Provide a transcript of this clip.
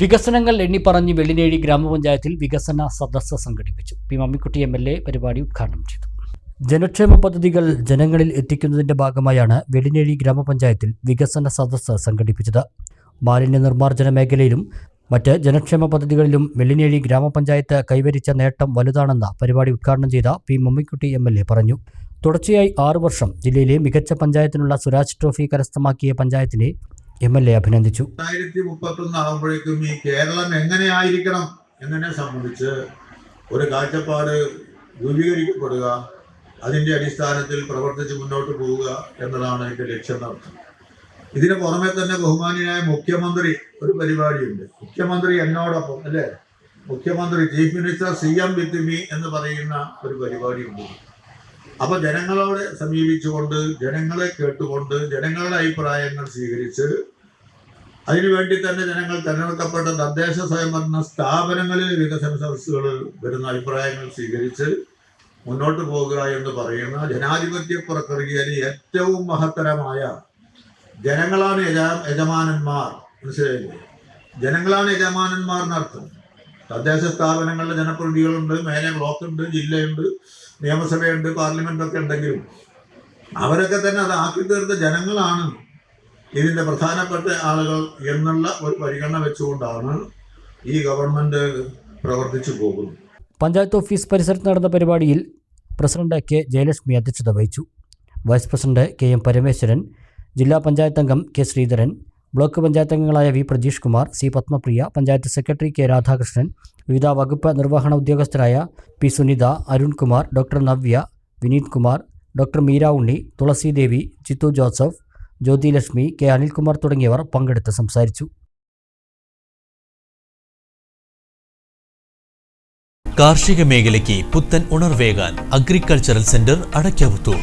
വികസനങ്ങൾ എണ്ണിപ്പറഞ്ഞ് വെള്ളിനേഴി ഗ്രാമപഞ്ചായത്തിൽ വികസന സദസ്സ് സംഘടിപ്പിച്ചു. P Mammikutty M L A പരിപാടി ഉദ്ഘാടനം ചെയ്തു. ജനക്ഷേമ പദ്ധതികൾ ജനങ്ങളിൽ എത്തിക്കുന്നതിന്റെ ഭാഗമായാണ് വെള്ളിനേഴി ഗ്രാമപഞ്ചായത്തിൽ വികസന സദസ്സ് സംഘടിപ്പിച്ചത്. മാലിന്യ നിർമ്മാർജന മേഖലയിലും മറ്റ് ജനക്ഷേമ പദ്ധതികളിലും വെള്ളിനേഴി ഗ്രാമപഞ്ചായത്ത് കൈവരിച്ച നേട്ടം വലുതാണെന്ന് പരിപാടി ഉദ്ഘാടനം ചെയ്ത P Mammikutty M L A പറഞ്ഞു. തുടർച്ചയായി ആറു വർഷം ജില്ലയിലെ മികച്ച പഞ്ചായത്തിനുള്ള സുരാജ് ട്രോഫി കരസ്ഥമാക്കിയ പഞ്ചായത്തിനെ എം എൽ എ അഭിനന്ദിച്ചു. രണ്ടായിരത്തി മുപ്പത്തൊന്ന് ആകുമ്പോഴേക്കും ഈ കേരളം എങ്ങനെയായിരിക്കണം എന്നതിനെ സംബന്ധിച്ച് ഒരു കാഴ്ചപ്പാട് രൂപീകരിക്കപ്പെടുക അതിന്റെ അടിസ്ഥാനത്തിൽ പ്രവർത്തിച്ച് മുന്നോട്ട് പോവുക എന്നതാണ് എന്റെ ലക്ഷ്യം നടത്തുന്നത്. ഇതിന് പുറമെ തന്നെ ബഹുമാനിയായ മുഖ്യമന്ത്രി ഒരു പരിപാടിയുണ്ട്. മുഖ്യമന്ത്രി എന്നോടൊപ്പം അല്ലേ? മുഖ്യമന്ത്രി chief minister C M with me എന്ന് പറയുന്ന ഒരു പരിപാടിയുണ്ട്. അപ്പൊ ജനങ്ങളോട് സമീപിച്ചുകൊണ്ട് ജനങ്ങളെ കേട്ടുകൊണ്ട് ജനങ്ങളുടെ അഭിപ്രായങ്ങൾ സ്വീകരിച്ച് അതിനുവേണ്ടി തന്നെ ജനങ്ങൾ തെരഞ്ഞെടുക്കപ്പെട്ട തദ്ദേശ സ്വയംഭരണ സ്ഥാപനങ്ങളിൽ വികസന സദസ്സുകൾ വരുന്ന അഭിപ്രായങ്ങൾ സ്വീകരിച്ച് മുന്നോട്ട് പോകുക എന്ന് പറയുന്ന ജനാധിപത്യ പ്രക്രിയയിൽ ഏറ്റവും മഹത്തരമായ ജനങ്ങളാണ് യജാ യജമാനന്മാർ. മനസ്സിലായില്ലേ? ജനങ്ങളാണ് യജമാനന്മാർ എന്നർത്ഥം. തദ്ദേശ സ്ഥാപനങ്ങളിലെ ജനപ്രതിനിധികളുണ്ട് മേലെ ബ്ലോക്കുണ്ട് ജില്ലയുണ്ട് നിയമസഭയുണ്ട് പാർലമെന്റ് ഒക്കെ ഉണ്ടെങ്കിലും അവരൊക്കെ തന്നെ അത് ആക്കി തീർത്ത ജനങ്ങളാണ്. ഇതിന്റെ പ്രധാനപ്പെട്ട ആളുകൾ എന്നുള്ള ഒരു പരിഗണന വെച്ചുകൊണ്ടാണ് ഈ ഗവൺമെന്റ് പ്രവർത്തിച്ചു പോകുന്നത്. പഞ്ചായത്ത് ഓഫീസ് പരിസരത്ത് നടന്ന പരിപാടിയിൽ പ്രസിഡന്റ് കെ ജയലക്ഷ്മി അധ്യക്ഷത വഹിച്ചു. Vice president K M Parameswaran ജില്ലാ പഞ്ചായത്ത് അംഗം കെ ശ്രീധരൻ ബ്ലോക്ക് പഞ്ചായത്ത് അംഗങ്ങളായ V Prajeesh Kumar C Padmapriya panchayat secretary K Radhakrishnan വിവിധ വകുപ്പ് നിർവഹണ ഉദ്യോഗസ്ഥരായ P Sunitha Arunkumar doctor Navya Vineeth Kumar doctor Meera Unni Thulasidevi Chithu Joseph Jyothilakshmi K. Anilkumar തുടങ്ങിയവർ പങ്കെടുത്ത് സംസാരിച്ചു. കാർഷിക മേഖലയ്ക്ക് പുത്തൻ ഉണർവേകാൻ അഗ്രികൾച്ചറൽ സെന്റർ അടയ്ക്കാവുത്തൂർ